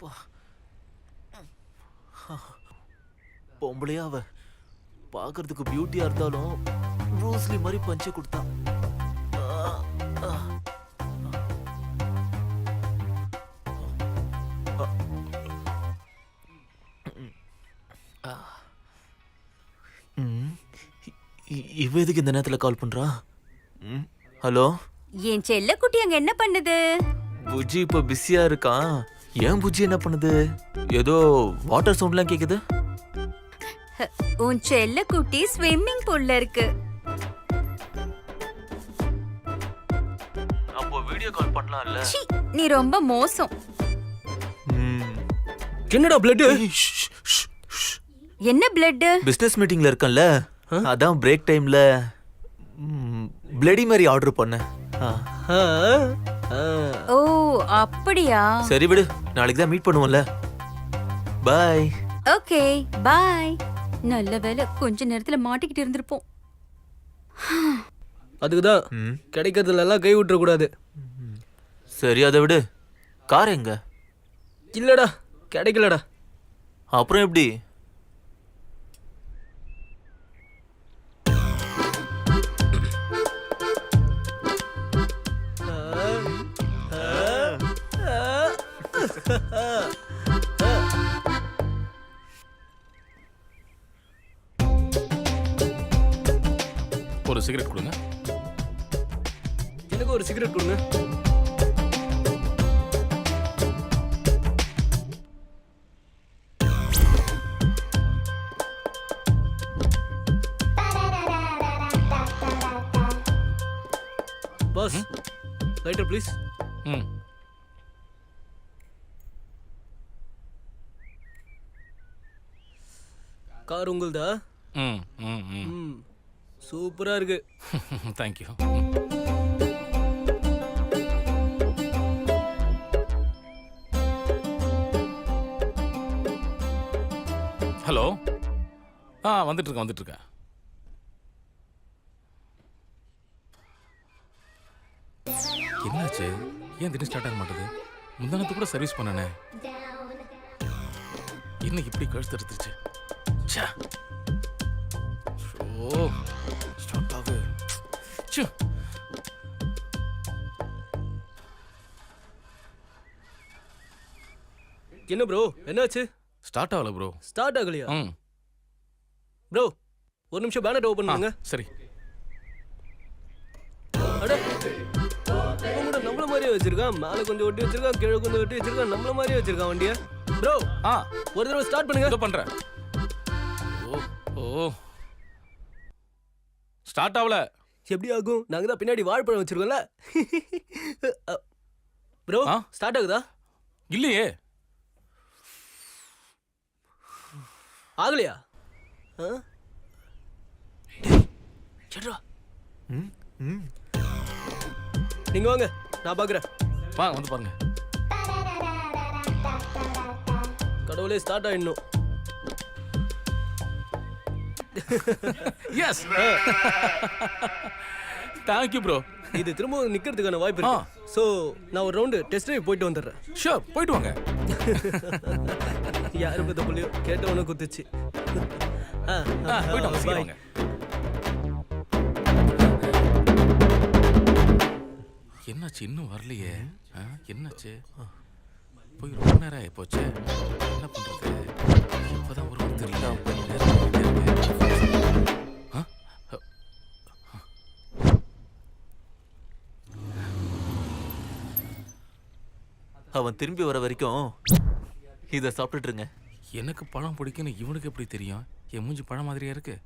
அப்பா பொம்பளையா அவ பார்க்கறதுக்கு பியூட்டியா இருந்தாலும் ப்ரூஸ்லி மாதிரி பஞ்சு கொடுத்தா ஆ, ஆ. ம். இ- இ- இவ எதுக்கு இந்த நேரத்துல கால் பண்றா. ஹலோ என் செல்ல குட்டி அங்க என்ன பண்ணுது புஜ்ஜி இப்ப பிஸியா இருக்கான் ஏன் புஜ்ஜி என்ன பண்ணுது? ஏதோ வாட்டர் சவுண்ட்லாம் கேக்குது. ஹ, உன் செல்ல குட்டி ஸ்விம்மிங் பூல்ல இருக்கு. அப்போ வீடியோ கால் பண்ணலாம்ல. சீ, நீ ரொம்ப மோசம். என்னடா பிளட் என்ன பிளட் பிசினஸ் மீட்டிங்ல இருக்கேன்ல. அதான் பிரேக் டைம்ல பிளடி மாதிரி ஆர்டர் பண்ணேன். ஆ. ஓ அப்படியா? சரி விடு நாளைக்கு தான் மீட் பண்ணுவோம்ல. பாய் ஓகே பாய் நல்ல வேளை கொஞ்ச நேரத்துல மாட்டிக்கிட்டு இருந்திருப்போம். அதுக்கு தான். கிடைக்கிறதுல எல்லாம் கை விட்டுற கூடாது சரி அதை விடு. கார் எங்க? இல்லடா கிடைக்கலடா. அப்புறம் எப்படி? ஒரு சிகரெட் கொடுங்க. எனக்கு ஒரு சிகரெட் கொடுங்க. பாஸ் லைட்டர் ப்ளீஸ் ம். கார் உங்களுதா? ம் ம். ம். சூப்பராக சூப்பரா இருக்கு. தேங்க்யூ ஹலோ ஆ வந்துட்டு இருக்கேன் என்னாச்சு? ஏன் திடீர்னு ஸ்டார்ட் ஆக மாட்டேது? முந்தானத்து கூட சர்வீஸ் பண்ணனே. என்ன இப்படி கழுத்து எடுத்துருச்சு ச்சே. ஓ ஸ்டார்ட் ஆகு ச்சே. என்ன ப்ரோ என்னாச்சு? ஸ்டார்ட் ஆகல ப்ரோ ஸ்டார்ட் ஆகலையா? ம். ப்ரோ ஒரு நிமிஷம் பேனட் ஓபன் பண்ணுங்க. சரி. அட கூட நம்மள மாதிரியே வச்சிருக்கான். மேல கொஞ்சம் ஒட்டி வச்சிருக்கான் கீழே கொஞ்சம் ஒட்டி வச்சிருக்கான். நம்மள மாதிரியே வச்சிருக்கான் வண்டிய. ப்ரோ ஆ. ஒரு தடவை ஸ்டார்ட் பண்ணுங்க. பண்றேன். ஓ ஓ. ஸ்டார்ட் ஆகல எப்படி ஆகும் நாங்க தான் பின்னாடி வாழைப்பழம் வச்சிருக்கோம்ல. ப்ரோ ஆ? ஸ்டார்ட் ஆகுதா? இல்லையே. ஆகலையா? ஆ? டேய், ம். நீங்க வாங்க நான் பாக்குறேன். வாங்க வந்து பாருங்க. கடவுளே ஸ்டார்ட் ஆயிடணும். எஸ் தேங்க்யூ ப்ரோ இது திரும்ப நிக்கிறதுக்கான வாய்ப்பு இருக்கு. சோ நான் ஒரு ரவுண்டு டெஸ்ட் ட்ரைவ் போயிட்டு வந்துடுறேன். ஷூர் போயிட்டு வாங்க. யாரு பத்த புள்ளியோ? கேட்டவன குத்துச்சு. போயிட்டு வாங்க bye. சீக்கிரம் வாங்க என்னாச்சு? இன்னும் வரலையே. ஆ, என்னாச்சு? போய் ரொம்ப நேரம் ஆகி போச்சு. என்ன பண்றது? இப்பதான் ஒரு தெரியல. அவன் திரும்பி வர வரைக்கும் இதை சாப்பிட்டுட்டுருங்க எனக்கு பழம் பிடிக்குன்னு இவனுக்கு எப்படி தெரியும்? என் மூஞ்சி பழம் மாதிரியா இருக்குது